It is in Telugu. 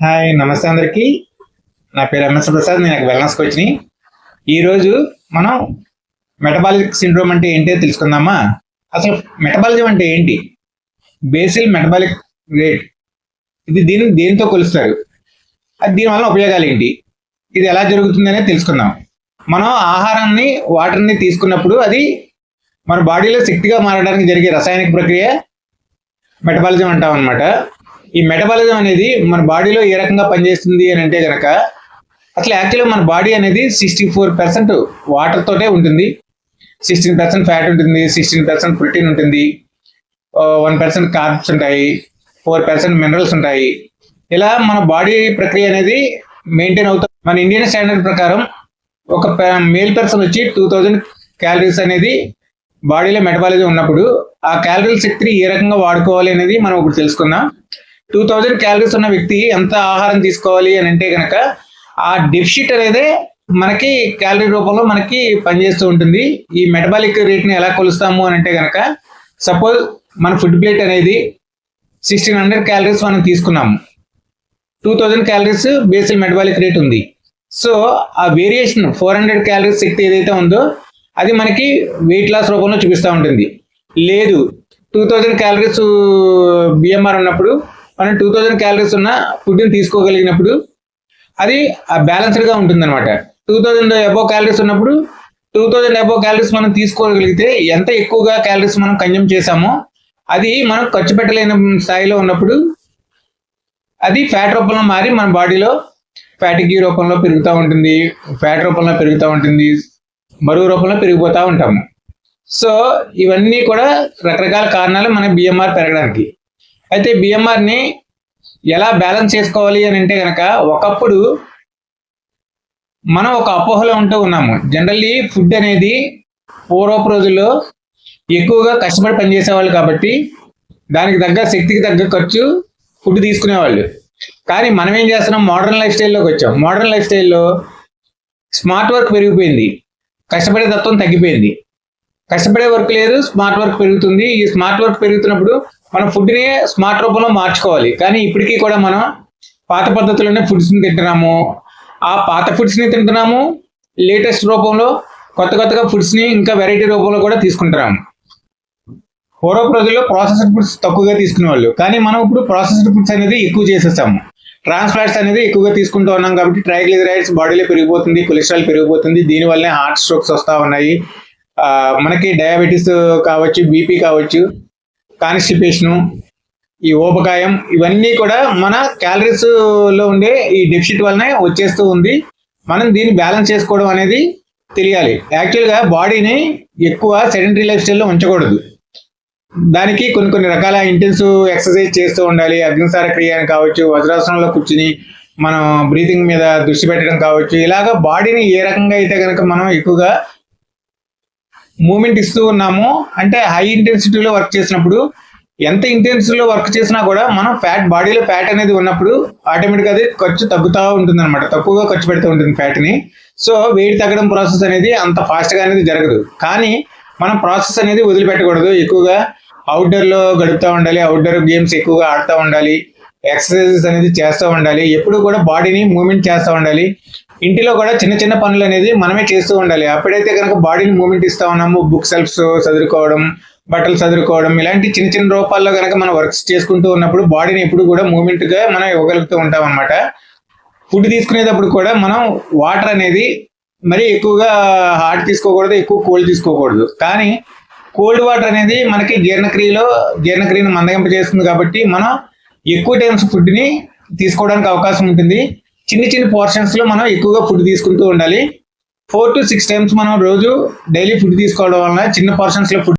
హాయ్ నమస్తే అందరికి. నా పేరు ఎంఎస్ ప్రసాద్ నేను వెల్నెస్ కోచ్ని ఈరోజు మనం మెటబాలిక్ సిండ్రోమ్ అంటే ఏంటో తెలుసుకుందామా? అసలు మెటబాలిజం అంటే ఏంటి? బేసిల్ మెటబాలిక్ రేట్ ఇది దీన్ని దేనితో కొలుస్తారు? అది దీనివల్ల ఉపయోగాలు ఏంటి? ఇది ఎలా జరుగుతుందనే తెలుసుకుందాం. మనం ఆహారాన్ని వాటర్ని తీసుకున్నప్పుడు అది మన బాడీలో శక్తిగా మారడానికి జరిగే రసాయనిక ప్రక్రియ మెటబాలిజం అంటాం అనమాట ఈ మెటబాలిజం అనేది మన బాడీలో ఏ రకంగా పనిచేస్తుంది అని అంటే కనుక అసలు యాక్చువల్గా మన బాడీ అనేది సిక్స్టీ ఫోర్ పర్సెంట్ వాటర్తోటే ఉంటుంది. సిక్స్టీన్ పర్సెంట్ ఫ్యాట్ ఉంటుంది సిక్స్టీన్ పర్సెంట్ ప్రోటీన్ ఉంటుంది వన్ పర్సెంట్ కార్బ్స్ ఉంటాయి ఫోర్ పర్సెంట్ మినరల్స్ ఉంటాయి. ఇలా మన బాడీ ప్రక్రియ అనేది మెయింటైన్ అవుతుంది మన ఇండియన్ స్టాండర్డ్ ప్రకారం ఒక మేల్ పర్సన్ వచ్చి టూ థౌజండ్ క్యాలరీస్ అనేది బాడీలో మెటబాలిజం ఉన్నప్పుడు ఆ క్యాలరీల శక్తిని ఏ రకంగా వాడుకోవాలి అనేది మనం ఇప్పుడు తెలుసుకుందాం. టూ థౌజండ్ క్యాలరీస్ ఉన్న వ్యక్తి ఎంత ఆహారం తీసుకోవాలి అని అంటే కనుక ఆ డెఫిషిట్ అనేది మనకి క్యాలరీ రూపంలో మనకి పనిచేస్తూ ఉంటుంది. ఈ మెటబాలిక్ రేట్ని ఎలా కొలుస్తాము అని అంటే కనుక సపోజ్ మన ఫుడ్ ప్లేట్ అనేది సిక్స్టీన్ హండ్రెడ్ క్యాలరీస్ మనం తీసుకున్నాము. Two thousand calories basal metabolic rate ఉంది. సో ఆ వేరియేషన్ ఫోర్ హండ్రెడ్ క్యాలరీస్ శక్తి ఏదైతే ఉందో అది మనకి వెయిట్ లాస్ రూపంలో చూపిస్తూ ఉంటుంది. లేదు టూ థౌజండ్ క్యాలరీస్ బిఎంఆర్ ఉన్నప్పుడు మనం టూ థౌజండ్ క్యాలరీస్ ఉన్న ఫుడ్ని తీసుకోగలిగినప్పుడు అది బ్యాలెన్స్డ్గా ఉంటుందన్నమాట. టూ థౌజండ్ అబో క్యాలరీస్ ఉన్నప్పుడు టూ థౌజండ్ అబో క్యాలరీస్ మనం తీసుకోగలిగితే ఎంత ఎక్కువగా క్యాలరీస్ మనం కన్జ్యూమ్ చేసామో అది మనం ఖర్చు పెట్టలేని స్థాయిలో ఉన్నప్పుడు అది ఫ్యాట్ రూపంలో మారి మన బాడీలో ఫ్యాటిక్ రూపంలో పెరుగుతూ ఉంటుంది ఫ్యాట్ రూపంలో పెరుగుతూ ఉంటుంది బరువు రూపంలో పెరిగిపోతూ ఉంటాము. సో ఇవన్నీ కూడా రకరకాల కారణాలు మన బిఎంఆర్ పెరగడానికి. అయితే బిఎంఆర్ని ఎలా బ్యాలెన్స్ చేసుకోవాలి అని అంటే కనుక ఒకప్పుడు మనం ఒక అపోహలో ఉంటూ ఉన్నాము. జనరల్లీ ఫుడ్ అనేది పూర్వపు రోజుల్లో ఎక్కువగా కష్టపడి పనిచేసేవాళ్ళు కాబట్టి దానికి తగ్గ శక్తికి తగ్గ ఖర్చు ఫుడ్ తీసుకునేవాళ్ళు. కానీ మనం ఏం చేస్తున్నాం? మోడర్న్ లైఫ్ స్టైల్లోకి వచ్చాం. మోడర్న్ లైఫ్ స్టైల్లో స్మార్ట్ వర్క్ పెరిగిపోయింది. కష్టపడే తత్వం తగ్గిపోయింది. కష్టపడే వర్క్ లేదు స్మార్ట్ వర్క్ పెరుగుతుంది. ఈ స్మార్ట్ వర్క్ పెరుగుతున్నప్పుడు మనం ఫుడ్ని స్మార్ట్ రూపంలో మార్చుకోవాలి. కానీ ఇప్పటికీ కూడా మనం పాత పద్ధతిలోనే ఫుడ్స్ని తింటున్నాము. ఆ పాత ఫుడ్స్ని తింటున్నాము. లేటెస్ట్ రూపంలో కొత్త కొత్తగా ఫుడ్స్ని ఇంకా వెరైటీ రూపంలో కూడా తీసుకుంటున్నాము. పూర్వపు రోజుల్లో ప్రాసెస్డ్ ఫుడ్స్ తక్కువగా తీసుకునేవాళ్ళు. కానీ మనం ఇప్పుడు ప్రాసెస్డ్ ఫుడ్స్ అనేది ఎక్కువ చేసేసాము. ట్రాన్స్ ఫ్యాట్స్ అనేది ఎక్కువగా తీసుకుంటూ ఉన్నాం కాబట్టి ట్రైగ్లిజరైడ్స్ బాడీలో పెరిగిపోతుంది కొలెస్ట్రాల్ పెరిగిపోతుంది. దీనివల్లనే హార్ట్ స్ట్రోక్స్ వస్తూ ఉన్నాయి. మనకి డయాబెటీస్ కావచ్చు బీపీ కావచ్చు. కాన్స్టిపేషను ఈ ఊబకాయం ఇవన్నీ కూడా మన క్యాలరీస్లో ఉండే ఈ డెఫిసిట్ వల్లనే వచ్చేస్తూ ఉంది. మనం దీన్ని బ్యాలెన్స్ చేసుకోవడం అనేది తెలియాలి. యాక్చువల్గా బాడీని ఎక్కువ సెడెంటరీ లైఫ్ స్టైల్లో ఉంచకూడదు. దానికి కొన్ని కొన్ని రకాల ఇంటెన్సివ్ ఎక్సర్సైజ్ చేస్తూ ఉండాలి. అగ్నిసార క్రియ అని కావచ్చు వజ్రాసనంలో కూర్చుని మనం బ్రీతింగ్ మీద దృష్టి పెట్టడం కావచ్చు ఇలాగ బాడీని ఏ రకంగా అయితే కనుక మనం ఎక్కువగా మూమెంట్ ఇస్తూ ఉన్నాము. అంటే హై ఇంటెన్సిటీలో వర్క్ చేసినప్పుడు ఎంత ఇంటెన్సిటీలో వర్క్ చేసినా కూడా మనం ఫ్యాట్ బాడీలో ఫ్యాట్ అనేది ఉన్నప్పుడు ఆటోమేటిక్గా అది ఖర్చు తగ్గుతూ ఉంటుంది అనమాట తక్కువగా ఖర్చు పెడుతూ ఉంటుంది ఫ్యాట్ని సో వెయిట్ తగ్గడం ప్రాసెస్ అనేది అంత ఫాస్ట్గా అనేది జరగదు. కానీ మనం ప్రాసెస్ అనేది వదిలిపెట్టకూడదు. ఎక్కువగా అవుట్డోర్లో గడుపుతూ ఉండాలి. అవుట్డోర్ గేమ్స్ ఎక్కువగా ఆడుతూ ఉండాలి. ఎక్సర్సైజెస్ అనేది చేస్తూ ఉండాలి. ఎప్పుడు కూడా బాడీని మూమెంట్ చేస్తూ ఉండాలి. ఇంటిలో కూడా చిన్న చిన్న పనులు అనేది మనమే చేస్తూ ఉండాలి. అప్పుడైతే కనుక బాడీని మూమెంట్ ఇస్తా ఉన్నాము బుక్ సెల్ఫ్స్ చదువుకోవడం బట్టలు చదువుకోవడం ఇలాంటి చిన్న చిన్న రూపాల్లో కనుక మనం వర్క్స్ చేసుకుంటూ ఉన్నప్పుడు బాడీని ఎప్పుడు కూడా మూమెంట్గా మనం ఇవ్వగలుగుతూ ఉంటాం అనమాట ఫుడ్ తీసుకునేటప్పుడు కూడా మనం వాటర్ అనేది మరీ ఎక్కువగా హాట్ తీసుకోకూడదు ఎక్కువ కోల్డ్ తీసుకోకూడదు. కానీ కోల్డ్ వాటర్ అనేది మనకి జీర్ణక్రియలో జీర్ణక్రియను మందగింప చేస్తుంది కాబట్టి మనం ఎక్కువ టైమ్స్ ఫుడ్ని తీసుకోవడానికి అవకాశం ఉంటుంది. చిన్న చిన్న పోర్షన్స్లో మనం ఎక్కువగా ఫుడ్ తీసుకుంటూ ఉండాలి. ఫోర్ టు సిక్స్ టైమ్స్ మనం రోజు డైలీ ఫుడ్ తీసుకోవడం వలన చిన్న పోర్షన్స్లో ఫుడ్